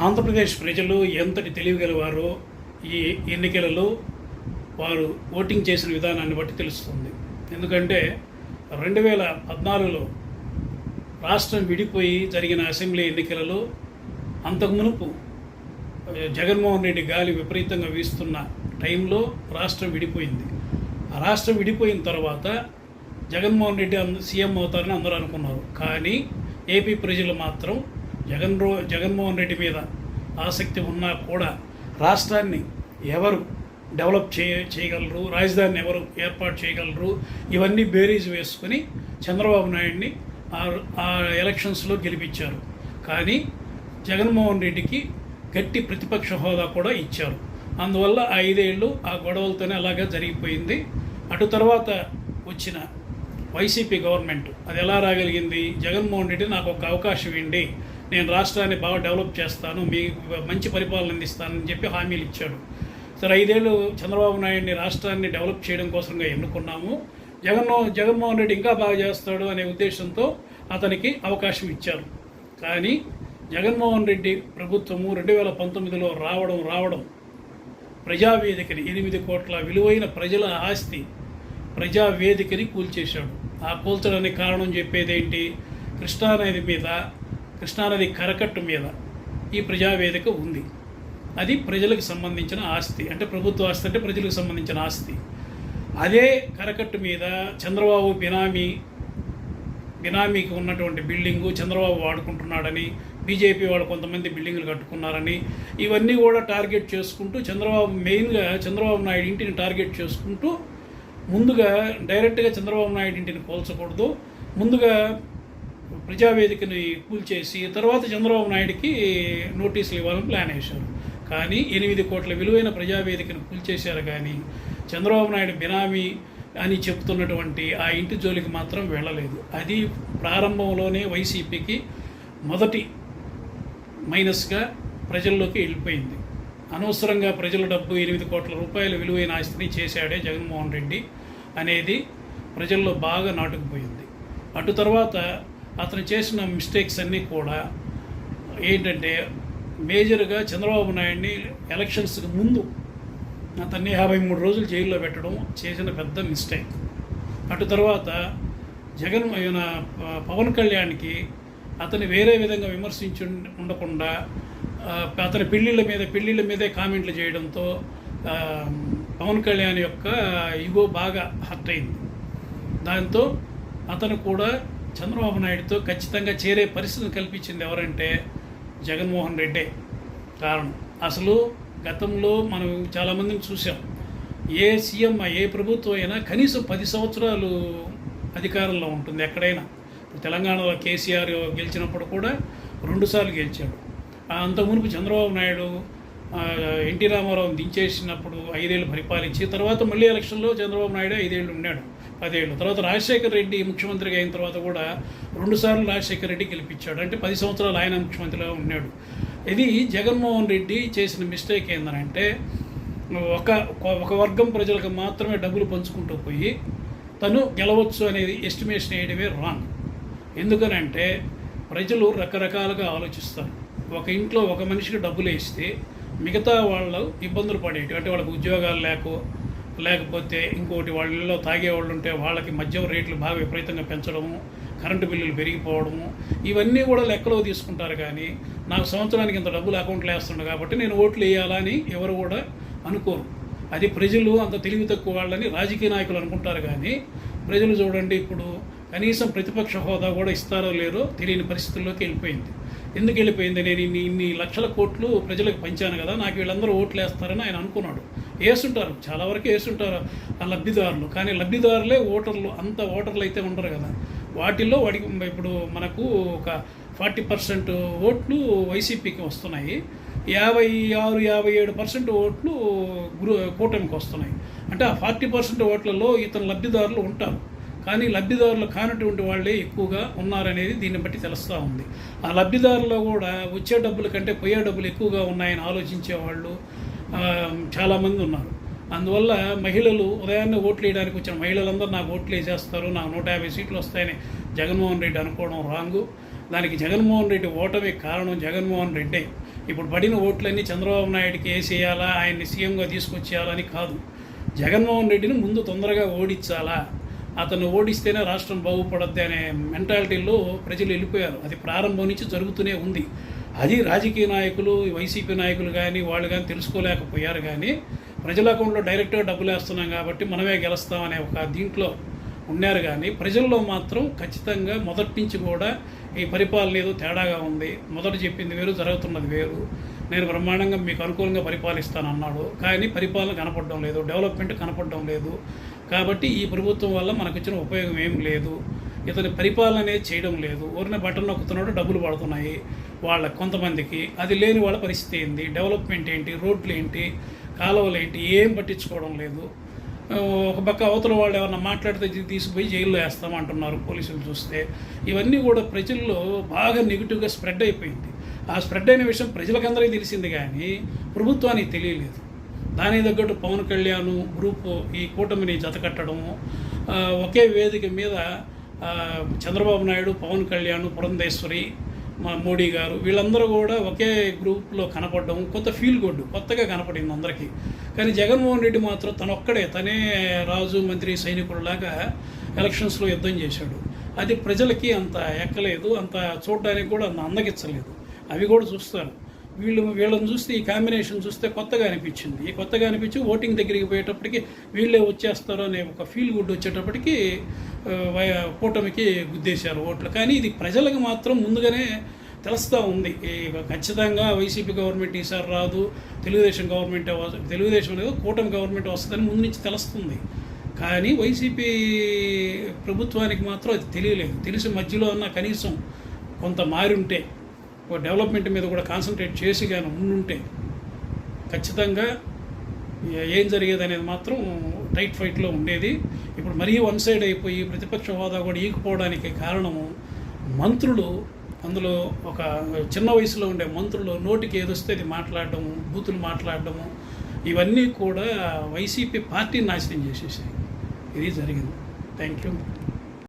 ఆంధ్రప్రదేశ్ ప్రజలు ఎంతటి తెలివిగలవారో ఈ ఎన్నికలలో వారు ఓటింగ్ చేసిన విధానాన్ని బట్టి తెలుస్తుంది. ఎందుకంటే రెండు వేల పద్నాలుగులో రాష్ట్రం విడిపోయి జరిగిన అసెంబ్లీ ఎన్నికలలో అంతకు మునుపు జగన్మోహన్ రెడ్డి గాలి విపరీతంగా వీస్తున్న టైంలో రాష్ట్రం విడిపోయింది. ఆ రాష్ట్రం విడిపోయిన తర్వాత జగన్మోహన్ రెడ్డి అంద- సీఎం అవుతారని అందరూ అనుకున్నారు. కానీ ఏపీ ప్రజలు మాత్రం జగన్ రో జగన్మోహన్ రెడ్డి మీద ఆసక్తి ఉన్నా కూడా రాష్ట్రాన్ని ఎవరు డెవలప్ చేయ చేయగలరు రాజధానిని ఎవరు ఏర్పాటు చేయగలరు ఇవన్నీ బేరీజ్ వేసుకొని చంద్రబాబు నాయుడిని ఆ ఎలక్షన్స్లో గెలిపించారు. కానీ జగన్మోహన్ రెడ్డికి గట్టి ప్రతిపక్ష హోదా కూడా ఇచ్చారు. అందువల్ల ఆ ఐదేళ్ళు ఆ గొడవలతోనే అలాగా జరిగిపోయింది. అటు తర్వాత వచ్చిన వైసీపీ గవర్నమెంట్ అది ఎలా రాగలిగింది? జగన్మోహన్ రెడ్డి నాకు ఒక అవకాశం ఇవ్వండి. నేను రాష్ట్రాన్ని బాగా డెవలప్ చేస్తాను మీ మంచి పరిపాలన అందిస్తానని చెప్పి హామీలు ఇచ్చాడు. సరే ఐదేళ్ళు చంద్రబాబు నాయుడిని రాష్ట్రాన్ని డెవలప్ చేయడం కోసంగా ఎన్నుకున్నాము. జగన్మో జగన్మోహన్ రెడ్డి ఇంకా బాగా చేస్తాడు అనే ఉద్దేశంతో అతనికి అవకాశం ఇచ్చారు. కానీ జగన్మోహన్ రెడ్డి ప్రభుత్వము రెండు వేల పంతొమ్మిదిలో రావడం రావడం ప్రజావేదికని ఎనిమిది కోట్ల విలువైన ప్రజల ఆస్తి ప్రజావేదికని కూల్చేశాడు. ఆ కూల్చడానికి కారణం చెప్పేదేంటి? కృష్ణానది మీద కృష్ణానది కరకట్టు మీద ఈ ప్రజావేదిక ఉంది. అది ప్రజలకు సంబంధించిన ఆస్తి. అంటే ప్రభుత్వ ఆస్తి అంటే ప్రజలకు సంబంధించిన ఆస్తి. అదే కరకట్టు మీద చంద్రబాబు బినామీ బినామీకి ఉన్నటువంటి బిల్డింగు చంద్రబాబు వాడుకుంటున్నాడని బీజేపీ వాళ్ళు కొంతమంది బిల్డింగులు కట్టుకున్నారని ఇవన్నీ కూడా టార్గెట్ చేసుకుంటూ చంద్రబాబు మెయిన్గా చంద్రబాబు నాయుడు ఇంటిని టార్గెట్ చేసుకుంటూ ముందుగా డైరెక్ట్గా చంద్రబాబు నాయుడు ఇంటిని పోల్చకూడదు ముందుగా ప్రజావేదికని కూల్చేసి తర్వాత చంద్రబాబు నాయుడికి నోటీసులు ఇవ్వాలని ప్లాన్ వేశారు. కానీ ఎనిమిది కోట్ల విలువైన ప్రజావేదికను కూల్చేశారు కానీ చంద్రబాబు నాయుడు బినామీ అని చెప్తున్నటువంటి ఆ ఇంటి జోలికి మాత్రం వెళ్ళలేదు. అది ప్రారంభంలోనే వైసీపీకి మొదటి మైనస్గా ప్రజల్లోకి వెళ్ళిపోయింది. అనవసరంగా ప్రజల డబ్బు ఎనిమిది కోట్ల రూపాయల విలువైన ఆస్తిని చేశాడే జగన్మోహన్ రెడ్డి అనేది ప్రజల్లో బాగా నాటుకుపోయింది. అటు తర్వాత అతను చేసిన మిస్టేక్స్ అన్నీ కూడా ఏంటంటే మేజర్గా చంద్రబాబు నాయుడిని ఎలక్షన్స్కి ముందు అతన్ని యాభై మూడు రోజులు జైల్లో పెట్టడం చేసిన పెద్ద మిస్టేక్ అటు తర్వాత జగన్ ఈయన పవన్ కళ్యాణ్కి అతను వేరే విధంగా విమర్శించి ఉండకుండా అతని పెళ్ళిళ్ళ మీద పెళ్ళిళ్ళ మీదే కామెంట్లు చేయడంతో పవన్ కళ్యాణ్ యొక్క ఇగో బాగా హర్ట్ అయింది. దాంతో అతను కూడా చంద్రబాబు నాయుడుతో ఖచ్చితంగా చేరే పరిస్థితిని కల్పించింది ఎవరంటే జగన్మోహన్ రెడ్డే. కారణం అసలు గతంలో మనం చాలామందిని చూసాం ఏ సీఎం ఏ ప్రభుత్వం అయినా కనీసం పది సంవత్సరాలు అధికారంలో ఉంటుంది ఎక్కడైనా. తెలంగాణలో కేసీఆర్ గెలిచినప్పుడు కూడా రెండుసార్లు గెలిచాడు. ఆ అంత మునుపు చంద్రబాబు నాయుడు ఎన్టీ రామారావుని దించేసినప్పుడు ఐదేళ్ళు పరిపాలించి తర్వాత మళ్ళీ ఎలక్షన్లో చంద్రబాబు నాయుడు ఐదేళ్ళు ఉన్నాడు. పదేళ్ళు తర్వాత రాజశేఖర్ రెడ్డి ముఖ్యమంత్రిగా అయిన తర్వాత కూడా రెండుసార్లు రాజశేఖర్ రెడ్డి గెలిపించాడు. అంటే పది సంవత్సరాలు ఆయన ముఖ్యమంత్రిగా ఉన్నాడు. ఇది జగన్మోహన్ రెడ్డి చేసిన మిస్టేక్ ఏంటంటే ఒక ఒక వర్గం ప్రజలకు మాత్రమే డబ్బులు పంచుకుంటూ పోయి తను గెలవచ్చు అనేది ఎస్టిమేషన్ వేయడమే రాంగ్. ఎందుకనంటే ప్రజలు రకరకాలుగా ఆలోచిస్తారు. ఒక ఇంట్లో ఒక మనిషికి డబ్బులు వేస్తే మిగతా వాళ్ళు ఇబ్బందులు పడేటి అంటే వాళ్ళకి ఉద్యోగాలు లేకో లేకపోతే ఇంకోటి వాళ్ళ ఇళ్ళలో తాగేవాళ్ళు ఉంటే వాళ్ళకి మద్యం రేట్లు బాగా విపరీతంగా పెంచడము కరెంటు బిల్లులు పెరిగిపోవడము ఇవన్నీ కూడా లెక్కలో తీసుకుంటారు కానీ నాకు సంవత్సరానికి ఇంత డబ్బులు అకౌంట్లో వేస్తుండే కాబట్టి నేను ఓట్లు వేయాలని ఎవరు కూడా అనుకోరు. అది ప్రజలు అంత తెలివి తక్కువ వాళ్ళని రాజకీయ నాయకులు అనుకుంటారు కానీ ప్రజలు చూడండి ఇప్పుడు కనీసం ప్రతిపక్ష హోదా కూడా ఇస్తారో లేరో తెలియని పరిస్థితుల్లోకి వెళ్ళిపోయింది. ఎందుకు వెళ్ళిపోయింది? నేను ఇన్ని ఇన్ని లక్షల కోట్లు ప్రజలకు పంచాను కదా నాకు వీళ్ళందరూ ఓట్లు వేస్తారని ఆయన అనుకున్నాడు. వేసుంటారు చాలా వరకు వేసుంటారు ఆ లబ్ధిదారులు. కానీ లబ్ధిదారులే ఓటర్లు. అంత ఓటర్లు అయితే ఉండరు కదా. వాటిల్లో వాడికి ఇప్పుడు మనకు ఒక ఫార్టీ పర్సెంట్ ఓట్లు వైసీపీకి వస్తున్నాయి. యాభై ఆరు యాభై ఏడు పర్సెంట్ ఓట్లు గురు కూటమికి వస్తున్నాయి. అంటే ఆ ఫార్టీ పర్సెంట్ ఓట్లలో ఇతను లబ్ధిదారులు ఉంటారు. కానీ లబ్ధిదారులు కానటువంటి వాళ్ళే ఎక్కువగా ఉన్నారనేది దీన్ని బట్టి తెలుస్తూ ఉంది. ఆ లబ్ధిదారుల్లో కూడా వచ్చే డబ్బుల కంటే పోయే డబ్బులు ఎక్కువగా ఉన్నాయని ఆలోచించే వాళ్ళు చాలామంది ఉన్నారు. అందువల్ల మహిళలు ఉదయాన్నే ఓట్లు వేయడానికి వచ్చిన మహిళలందరూ నాకు ఓట్లు వేసేస్తారు నాకు నూట యాభై సీట్లు వస్తాయని జగన్మోహన్ రెడ్డి అనుకోవడం రాంగు. దానికి జగన్మోహన్ రెడ్డి ఓటమి కారణం జగన్మోహన్ రెడ్డే. ఇప్పుడు పడిన ఓట్లన్నీ చంద్రబాబు నాయుడుకి వేసేయాలా ఆయన్ని సీఎంగా తీసుకొచ్చేయాలని కాదు. జగన్మోహన్ రెడ్డిని ముందు తొందరగా ఓడించాలా? అతను ఓడిస్తేనే రాష్ట్రం బాగుపడద్ది అనే మెంటాలిటీలో ప్రజలు వెళ్ళిపోయారు. అది ప్రారంభం నుంచి జరుగుతూనే ఉంది. అది రాజకీయ నాయకులు వైసీపీ నాయకులు కానీ వాళ్ళు కానీ తెలుసుకోలేకపోయారు కానీ ప్రజల అకౌంట్లో డైరెక్ట్గా డబ్బులు వేస్తున్నాం కాబట్టి మనమే గెలుస్తామనే ఒక దీంట్లో ఉన్నారు కానీ ప్రజల్లో మాత్రం ఖచ్చితంగా మొదటి నుంచి కూడా ఈ పరిపాలన ఏదో తేడాగా ఉంది. మొదట చెప్పింది వేరు జరుగుతున్నది వేరు. నేను బ్రహ్మాండంగా మీకు అనుకూలంగా పరిపాలిస్తాను అన్నాడు. కానీ పరిపాలన కనపడడం లేదు డెవలప్మెంట్ కనపడడం లేదు. కాబట్టి ఈ ప్రభుత్వం వల్ల మనకు వచ్చిన ఉపయోగం ఏం లేదు. ఇతని పరిపాలన అనేది చేయడం లేదు. ఊరిన బటన్ నొక్కుతున్నాడు డబ్బులు పడుతున్నాయి వాళ్ళ కొంతమందికి. అది లేని వాళ్ళ పరిస్థితి ఏంది? డెవలప్మెంట్ ఏంటి? రోడ్లు ఏంటి? కాలువలు ఏంటి? ఏం పట్టించుకోవడం లేదు. ఒక పక్క అవతల వాళ్ళు ఏమన్నా మాట్లాడితే తీసుకుపోయి జైల్లో వేస్తామంటున్నారు పోలీసులు చూస్తే. ఇవన్నీ కూడా ప్రజల్లో బాగా నెగిటివ్గా స్ప్రెడ్ అయిపోయింది. ఆ స్ప్రెడ్ అయిన విషయం ప్రజలకందరికీ తెలిసింది కానీ ప్రభుత్వానికి తెలియలేదు. దానికి తగ్గట్టు పవన్ కళ్యాణ్ గ్రూప్ ఈ కూటమిని జతకట్టడము ఒకే వేదిక మీద చంద్రబాబు నాయుడు పవన్ కళ్యాణ్ పురంధేశ్వరి మా మోడీ గారు వీళ్ళందరూ కూడా ఒకే గ్రూప్లో కనపడడం కొత్త ఫీల్ గుడ్ కొత్తగా కనపడింది అందరికీ. కానీ జగన్మోహన్ రెడ్డి మాత్రం తనొక్కడే తనే రాజు మంత్రి సైనికుడిలాగా ఎలక్షన్స్లో యుద్ధం చేశాడు. అది ప్రజలకి అంత ఎక్కలేదు అంత చూడడానికి కూడా అంత అందగించలేదు అవి కూడా చూస్తారు. వీళ్ళు వీళ్ళని చూస్తే ఈ కాంబినేషన్ చూస్తే కొత్తగా అనిపించింది. ఈ కొత్తగా అనిపించి ఓటింగ్ దగ్గరికి పోయేటప్పటికి వీళ్ళే వచ్చేస్తారు అనే ఒక ఫీల్ గుడ్ వచ్చేటప్పటికి వై- కూటమికి గుద్దేశారు ఓట్లు. కానీ ఇది ప్రజలకు మాత్రం ముందుగానే తెలుస్తూ ఉంది. ఈ ఖచ్చితంగా వైసీపీ గవర్నమెంట్ ఈసారి రాదు తెలుగుదేశం గవర్నమెంట్ తెలుగుదేశం అనేది కూటమి గవర్నమెంట్ వస్తుందని ముందు నుంచి తెలుస్తుంది. కానీ వైసీపీ ప్రభుత్వానికి మాత్రం అది తెలియలేదు. తెలిసి మధ్యలో ఉన్న కనీసం కొంత మారి ఉంటే డెవలప్మెంట్ మీద కూడా కాన్సన్ట్రేట్ చేసి కానీ ఉండుంటే ఖచ్చితంగా ఏం జరిగేది అనేది మాత్రం టైట్ ఫైట్లో ఉండేది. ఇప్పుడు మరీ వన్ సైడ్ అయిపోయి ప్రతిపక్ష హోదా కూడా ఈకపోవడానికి కారణము మంత్రులు అందులో ఒక చిన్న వయసులో ఉండే మంత్రులు నోటికి ఏదొస్తే అది మాట్లాడడము బూతులు మాట్లాడడము ఇవన్నీ కూడా వైసీపీ పార్టీని నాశనం చేసేసాయి. ఇది జరిగింది. Thank you.